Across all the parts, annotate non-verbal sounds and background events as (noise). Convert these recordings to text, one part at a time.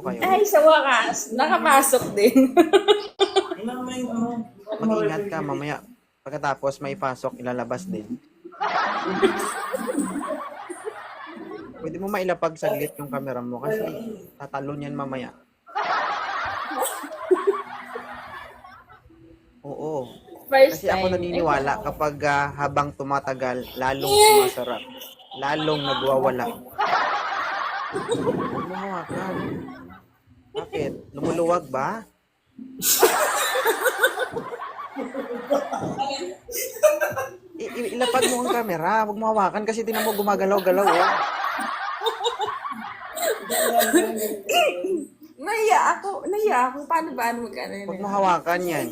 kayo. Ay, sa wakas, nakapasok din. Mag-ingat ka mamaya. Pagkatapos may pasok, ilalabas din. Pwede mo mailapag saglit yung camera mo kasi tatalon yan mamaya. Oo. First Kasi ako naniniwala kapag ah, habang tumatagal, lalong sumasarap. Lalong nagwawala. Huwag mo hawakan. Bakit? Lumuluwag ba? I- i- ilapag mo ang camera. Huwag mo hawakan kasi tinan mo gumagalaw-galaw. Oh. Naiya ako. Naiya ako. Paano ba? Ano magkano yun? Huwag mo hawakan yan.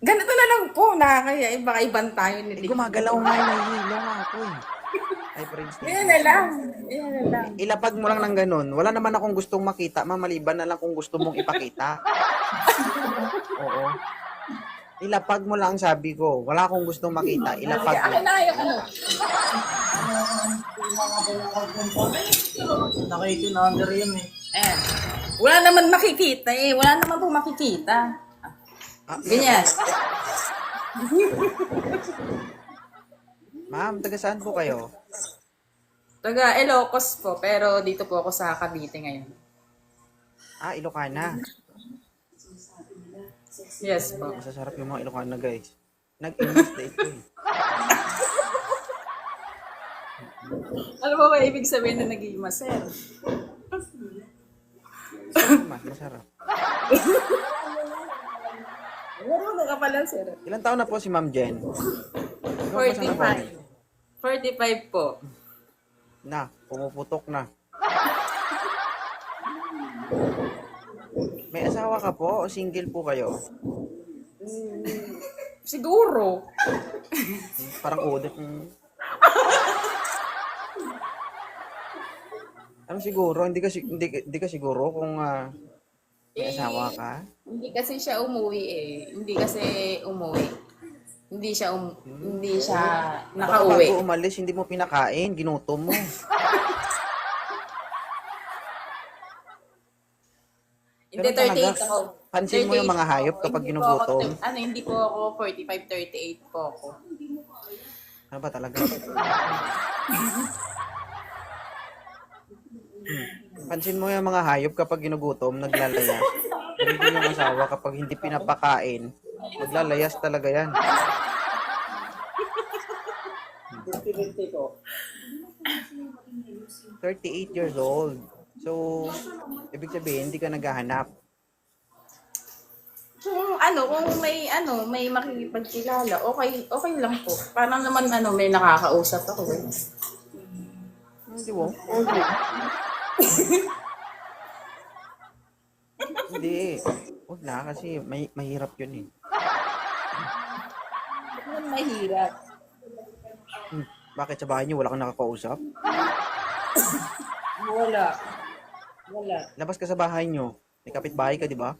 Ganito na lang po. Nakakaya. Eh, baka ibang tayo Eh, gumagalaw nga, nahihilo nga ako eh. Ay, friends. Yan na lang. Yan na lang. Ilapag mo lang ng ganun. Wala naman akong gustong makita. Mamaliban na lang kung gusto mong ipakita. (laughs) Oo. Ilapag mo lang sabi ko. Wala akong gustong makita. Ilapag mo. Akin na kayo. Nakaitin under yun eh. Ayan. Wala naman makikita eh. Wala naman po makikita. Ah, Ganyan. Ma'am, taga saan po kayo? Taga Ilocos po. Pero dito po ako sa Cavite ngayon. Ah, Ilocana. Yes po. Masasarap yung mga Ilocana, guys. Nag-invest na ito eh. Ano ba ba ibig sabihin na naging maser? Mas masarap. Marunong ka pala, sir. Ilan taon na po si Ma'am Jen? Ilan po? 45. 45 po. Na, pumuputok na. May asawa ka po o single po kayo? Siguro. Parang udit. Mm. Ano siguro? Hindi ka, si- hindi, hindi ka siguro kung ah, may asawa ka? Hindi kasi siya umuwi eh. Hindi kasi umuwi. Hindi siya um, hindi siya Baka nakauwi. bago umalis, hindi mo pinakain, ginutom mo. (laughs) Hindi, Ganun talaga. 38 ako. Pansin mo yung 38 mga hayop ako. kapag Hindi po ako- ginugutom. ano, hindi po ako 45, 38 po ako. Ano ba talaga? Hmm. (laughs) Pansin mo yung mga hayop kapag ginugutom, naglalayas. Din yung asawa kapag hindi pinapakain, maglalayas talaga yan. 50-50 ko. 38 years old. So, ibig sabihin, hindi ka naghahanap. Kung ano, kung may ano, may makikipagkilala, okay, okay lang po. Parang naman ano, may nakakausap ako eh. Hindi mo? hindi. Huwag na kasi may, mahirap yun eh. Mahirap? Hmm. Bakit sa bahay niyo wala kang nakakausap? (coughs) Wala. Wala. Labas ka sa bahay niyo. May kapitbahay ka, di ba?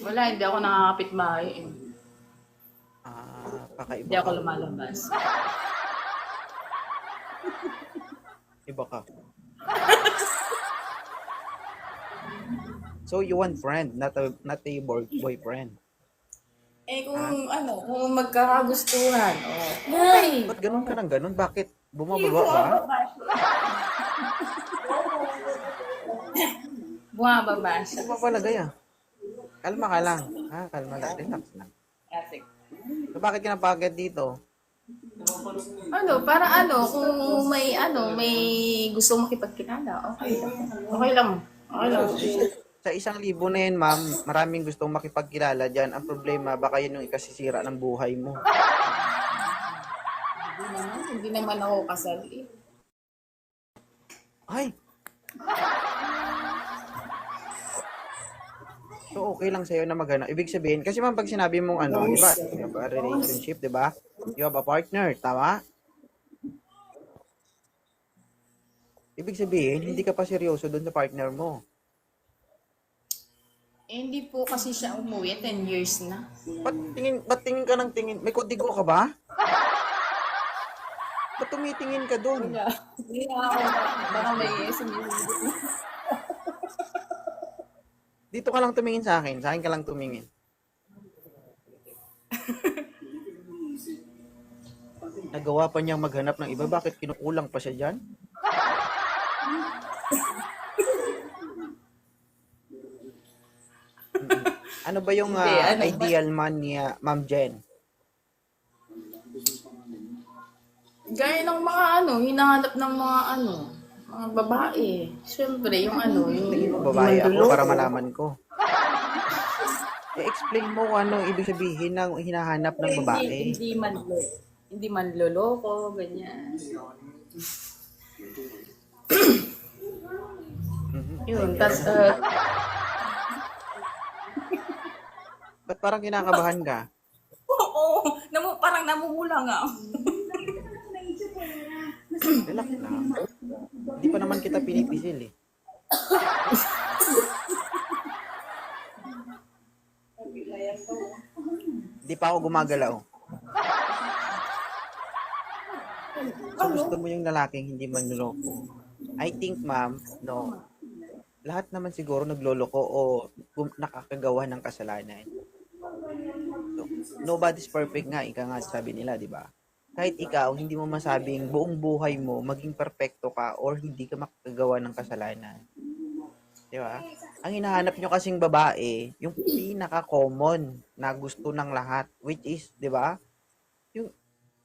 Wala, hindi ako nakakapit bahay eh. Ah, kakaiba Hindi ako ka. lumalabas. (laughs) Iba ka. so you want friend, not a not a boy, boyfriend. Eh kung ano, kung magkakagustuhan, oh. Ay! Ba't ganun ka ng ganun? Bakit? Bumababa ba? Bumababa siya. Bumapalagay ah. Kalma ka lang. Ha? Kalma lang. Relax lang. Kasi, So, bakit ka napagod dito? ano, para ano, kung may ano, may gusto makipagkilala, okay lang. Okay lang. Okay lang. Sa isang libo na yan, ma'am, maraming gustong makipagkilala dyan. Ang problema, baka yun yung ikasisira ng buhay mo. Hindi naman, hindi naman ako kasal eh. Ay! So, okay lang sa'yo na magana. Ibig sabihin, kasi ma'am, pag sinabi mong ano, di ba, you have a relationship, di ba? You have a partner, tama? Ibig sabihin, hindi ka pa seryoso doon sa partner mo. Eh, hindi po kasi siya umuwi, 10 years na. Ba't tingin, ba't tingin ka ng tingin? May kodigo ka ba? Ba't tumitingin ka doon? Wala. Hindi na ako. Baka may sumisigit. Dito ka lang tumingin sa akin. Sa akin ka lang tumingin. Nagawa pa niyang maghanap ng iba. Bakit kinukulang pa siya dyan? (laughs) ano ba yung Hindi, ah, ano ba- ideal man niya, Ma'am Jen? Gaya ng mga ano, hinahanap ng mga ano, mga babae. Siyempre, yung ano, yung... Tingin mo babae ako para malaman ko. (laughs) I-explain mo kung ano ibig sabihin ng hinahanap ng Hindi, babae. hindi man hindi man loloko, ganyan. Mhm. Yun, tas, uh, Ba't parang kinakabahan ka? oo, namu, parang namumula nga. Relax lang. Hindi pa naman kita pinipisil eh. Hindi pa ako gumagalaw. So gusto mo yung lalaking hindi manloloko. I think ma'am, no, lahat naman siguro nagloloko o nakakagawa ng kasalanan. Nobody's perfect nga, ika nga sabi nila, di ba? Kahit ikaw, hindi mo masabing buong buhay mo maging perfecto ka or hindi ka makakagawa ng kasalanan. Di ba? Ang hinahanap nyo kasing babae, yung pinaka-common na gusto ng lahat, which is, di ba? Yung,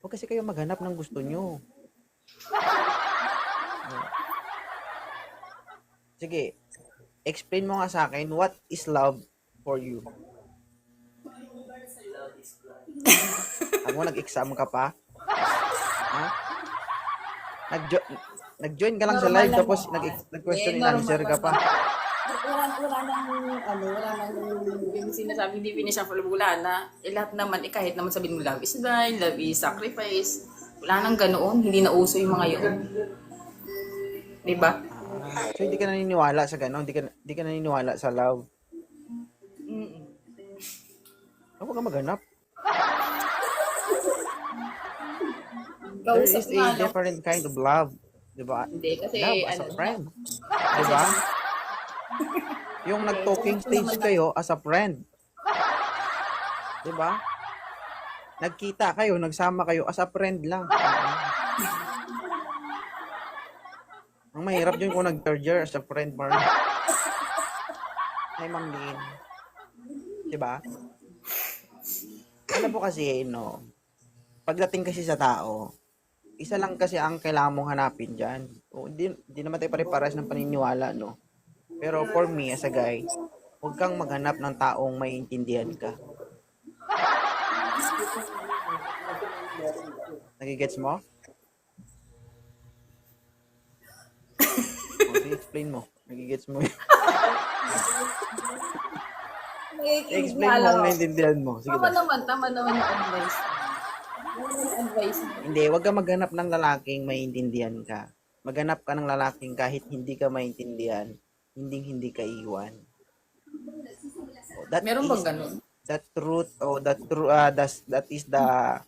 huwag kasi kayo maghanap ng gusto nyo. Sige, explain mo nga sa akin, what is love for you? Ako, (laughs) nag-exam ka pa? Ha? Nag-jo- nag-join ka lang sa live tapos nag- nag-question and answer ka pa. Wala, wala nang, ano, wala nang yung sinasabi, hindi pinishuffle, wala na. Eh, lahat naman, eh, kahit naman sabihin mo, love is blind, love is sacrifice. Wala nang ganoon, hindi na uso yung mga yun. Di ba? Ah, so hindi ka naniniwala sa gano'n, hindi ka, hindi ka naniniwala sa love. Huwag ka maghanap. There is a different kind of love. Di ba? Hindi, kasi, Love as ano, a friend. Di ba? Yung nag-talking stage kayo as a friend. Di ba? Nagkita kayo, nagsama kayo as a friend lang. Ang mahirap yun kung nag-third year as a friend, Mark. Hi, Ma'am Lynn. Di ba? Alam mo kasi, no, pagdating kasi sa tao, isa lang kasi ang kailangan mong hanapin dyan. O, hindi, hindi naman tayo pare-pares ng paniniwala, no? Pero for me, as a guy, huwag kang maghanap ng taong maiintindihan ka. Nagigets mo? o, explain mo. Nagigets mo. (laughs) explain mo kung naiintindihan mo. Sige Tama naman, tama naman yung advice. Yung advice. Hindi, wag ka maghanap ng lalaking maintindihan ka. Maghanap ka ng lalaking kahit hindi ka maintindihan, hindi hindi ka iwan. Oh, that Meron bang ganun? that truth or that true uh, that's, that is the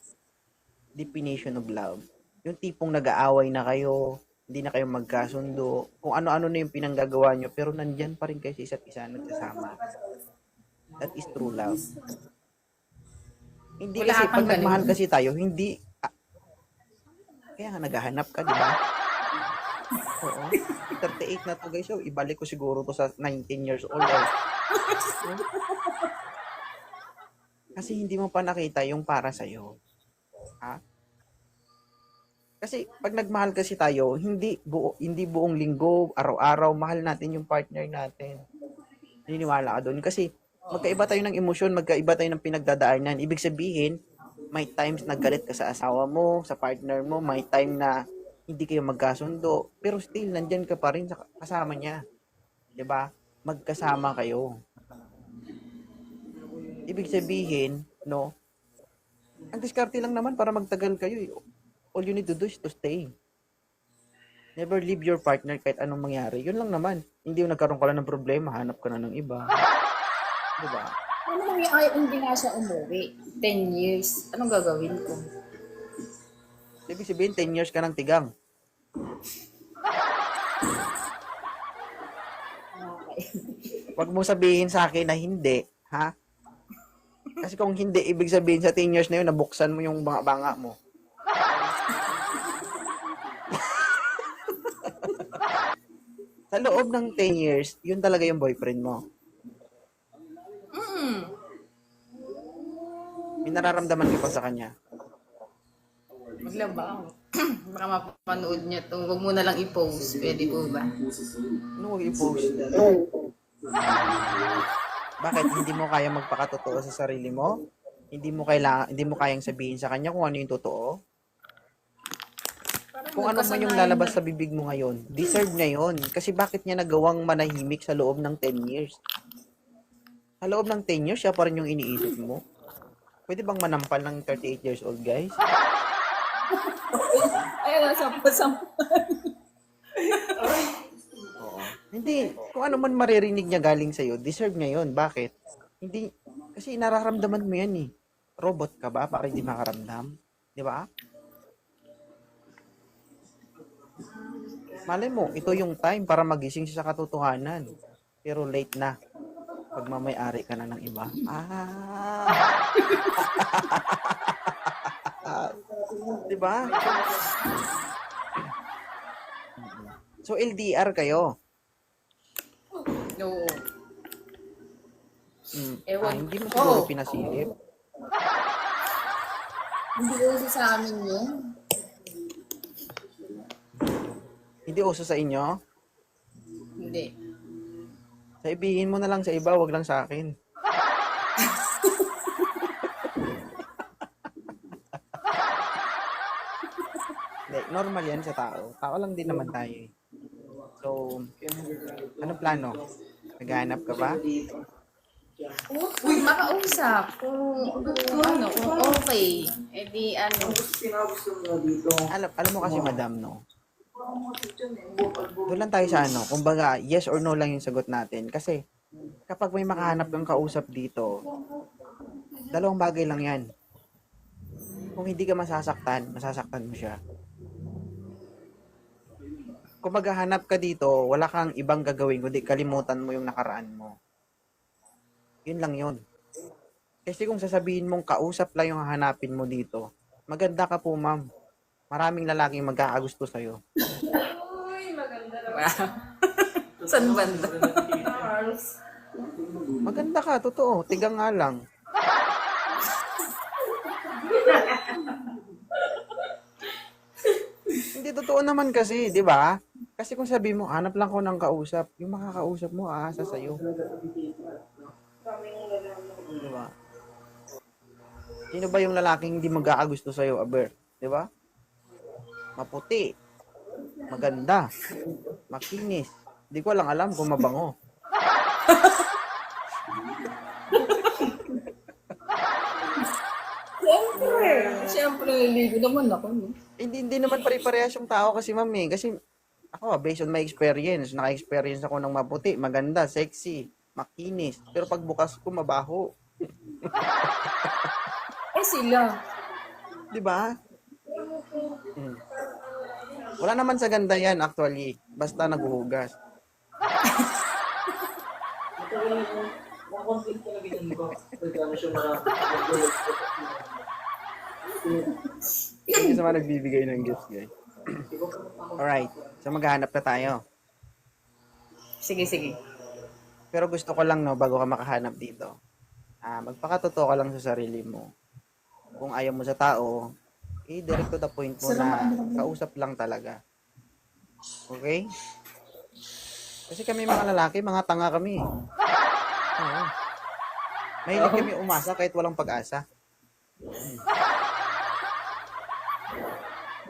definition of love. Yung tipong nag-aaway na kayo, hindi na kayo magkasundo, kung ano-ano na yung pinanggagawa nyo, pero nandyan pa rin kayo sa isa't isa nagsasama. That is true love. Hindi Wala kasi, pag nagmahal kasi tayo, hindi, ah, kaya nga naghahanap ka, di ba? (laughs) Oo. 38 na to guys, so ibalik ko siguro to sa 19 years old. Eh. Kasi hindi mo pa nakita yung para sa'yo. Ha? Kasi pag nagmahal kasi tayo, hindi buo, hindi buong linggo, araw-araw mahal natin yung partner natin. Niniwala ka doon kasi magkaiba tayo ng emosyon, magkaiba tayo ng pinagdadaanan. Ibig sabihin, may times naggalit ka sa asawa mo, sa partner mo, may time na hindi kayo magkasundo, pero still nandyan ka pa rin sa kasama niya. 'Di ba? Magkasama kayo. Ibig sabihin, no, ang diskarte lang naman para magtagal kayo. eh. All you need to do is to stay. Never leave your partner kahit anong mangyari. Yun lang naman. Hindi yung nagkaroon ka lang ng problema, hanap ka na ng iba. Diba? Ano nang ay, hindi nga siya umuwi? 10 years. Anong gagawin ko? Ibig sabihin, 10 years ka ng tigang. Okay. Huwag mo sabihin sa akin na hindi, ha? Kasi kung hindi, ibig sabihin sa 10 years na yun, nabuksan mo yung banga-banga mo. (laughs) sa loob ng 10 years, yun talaga yung boyfriend mo. Mm. May nararamdaman pa sa kanya. Maglaba ako. (clears throat) Baka mapapanood niya to. Huwag mo na lang i-post. Pwede po ba? Ano huwag i-post? Bakit hindi mo kaya magpakatotoo sa sarili mo? Hindi mo kailangan hindi mo kayang sabihin sa kanya kung ano yung totoo? Kung ano man yung lalabas sa bibig mo ngayon, deserve niya yun. Kasi bakit niya nagawang manahimik sa loob ng 10 years? Sa loob ng 10 years, siya pa rin yung iniisip mo. Pwede bang manampal ng 38 years old, guys? (laughs) Ay, nasampa-sampa. Oo. Hindi. Kung ano man maririnig niya galing sa'yo, deserve niya yun. Bakit? Hindi. Kasi nararamdaman mo yan eh. Robot ka ba para hindi makaramdam? Di ba? Malay mo, ito yung time para magising siya sa katotohanan. Pero late na. Pag mamay-ari ka na ng iba. Ah! (laughs) Di ba? So, LDR kayo. No. Mm. Ewan Ah, hindi mo siguro pinasilip. Hindi ko sa amin yun. Hindi uso sa inyo. Hindi. Sabihin mo na lang sa iba, wag lang sa akin. Hindi, normal yan sa tao. Tao lang din naman tayo eh. So, anong plano? Naghahanap ka ba? Uy, makausap. Kung, kung ano, kung okay. Eh di ano. Alam, alam mo kasi madam, no? Doon lang tayo sa ano. Kumbaga, yes or no lang yung sagot natin. Kasi, kapag may makahanap kang kausap dito, dalawang bagay lang yan. Kung hindi ka masasaktan, masasaktan mo siya. Kung maghahanap ka dito, wala kang ibang gagawin, kundi kalimutan mo yung nakaraan mo. Yun lang yun. Kasi kung sasabihin mong kausap lang yung hahanapin mo dito, maganda ka po ma'am. Maraming lalaking magkakagusto sa'yo. Wow. (laughs) San banda? Maganda ka, totoo. Tigang nga lang. Hindi totoo naman kasi, di ba? Kasi kung sabi mo, hanap lang ko ng kausap, yung makakausap mo, aasa sa'yo. Di ba? Sino ba yung lalaking hindi magkakagusto sa'yo, Aber? Di ba? Maputi. Maganda. Makinis. Hindi ko lang alam kung mabango. Siyempre. Siyempre, ligo naman ako. No? hindi, hindi naman pare-parehas yung tao kasi ma'am eh. Kasi ako, based on my experience, naka-experience ako ng maputi, maganda, sexy, makinis. Pero pag bukas ko, mabaho. Eh sila. Di ba? Hmm. Wala naman sa ganda yan actually. Basta naghuhugas. Hindi sa mga nagbibigay ng gifts, guys. (clears throat) Alright. So maghahanap na tayo. Sige, sige. Pero gusto ko lang, no, bago ka makahanap dito, ah, magpakatotoo ka lang sa sarili mo. Kung ayaw mo sa tao, eh, direct to the point mo na kausap lang talaga. Okay? Kasi kami mga lalaki, mga tanga kami. Oo. Mahilig kami umasa kahit walang pag-asa. Hmm.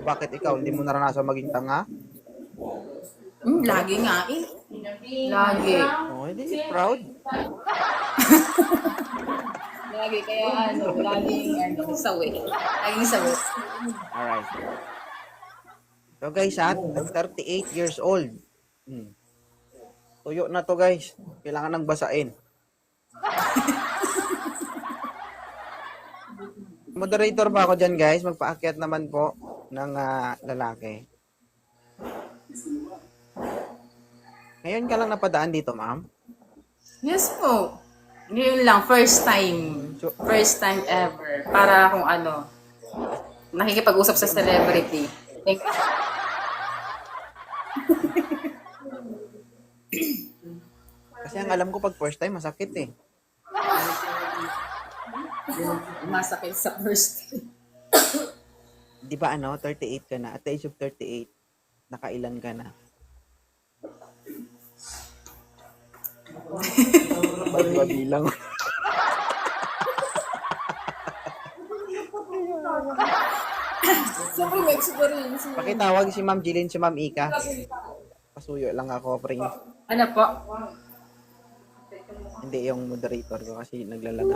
Bakit ikaw, hindi mo naranasan maging tanga? Hmm, lagi nga eh. Lagi. Oh, hindi proud. (laughs) Lagi, kaya ano, laging ano, sawi. Laging sawi. Alright. So guys, ha, 38 years old. Hmm. Tuyo na to guys. Kailangan nang basain. (laughs) Moderator ba ako dyan guys? Magpaakyat naman po. ng ah, lalaki. Ngayon ka lang napadaan dito, ma'am? Yes po. Ngayon lang, first time. First time ever. Para kung ano, nakikipag-usap sa celebrity. Kasi ang alam ko pag first time, masakit eh. Masakit sa first time. Di ba ano, 38 ka na. At the age of 38, nakailan ka na. Ba't ba bilang? Siyempre, may experience. Pakitawag si Ma'am Jillian, si Ma'am Ika. Pasuyo lang ako, pring. Ano po? Hindi yung moderator ko kasi naglalaga.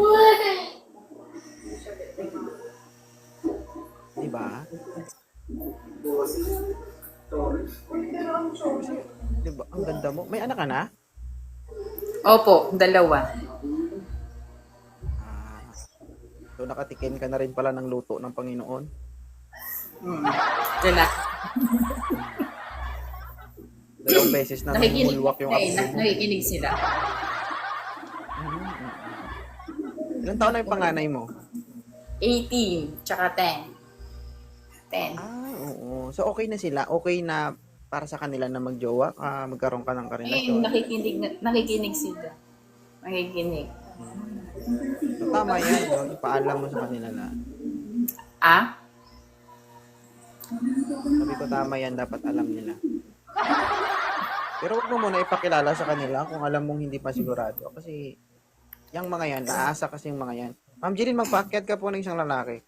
Di ba? Di ba? Ang ganda mo. May anak ka na? Opo, dalawa. Nakatikim ka na rin pala ng luto ng Panginoon. Hmm. Na. Dalawang beses na Nakikinig, namumulwak yung eh, apo mo. nakikinig sila. Ilan taon na yung panganay mo? 18, tsaka 10. 10. Ah, oo. So okay na sila. Okay na para sa kanila na magjowa, ah, magkaroon ka ng Eh, karelasyon. nakikinig, na- nakikinig sila. Nakikinig. So, tama yan. No? Ipaalam mo sa kanila na. Ah? Sabi ko tama yan. Dapat alam nila. Pero wag mo muna ipakilala sa kanila kung alam mong hindi pa sigurado. Kasi yung mga yan, naasa kasi yung mga yan. Ma'am Jeline, magpaakyat ka po ng isang lalaki.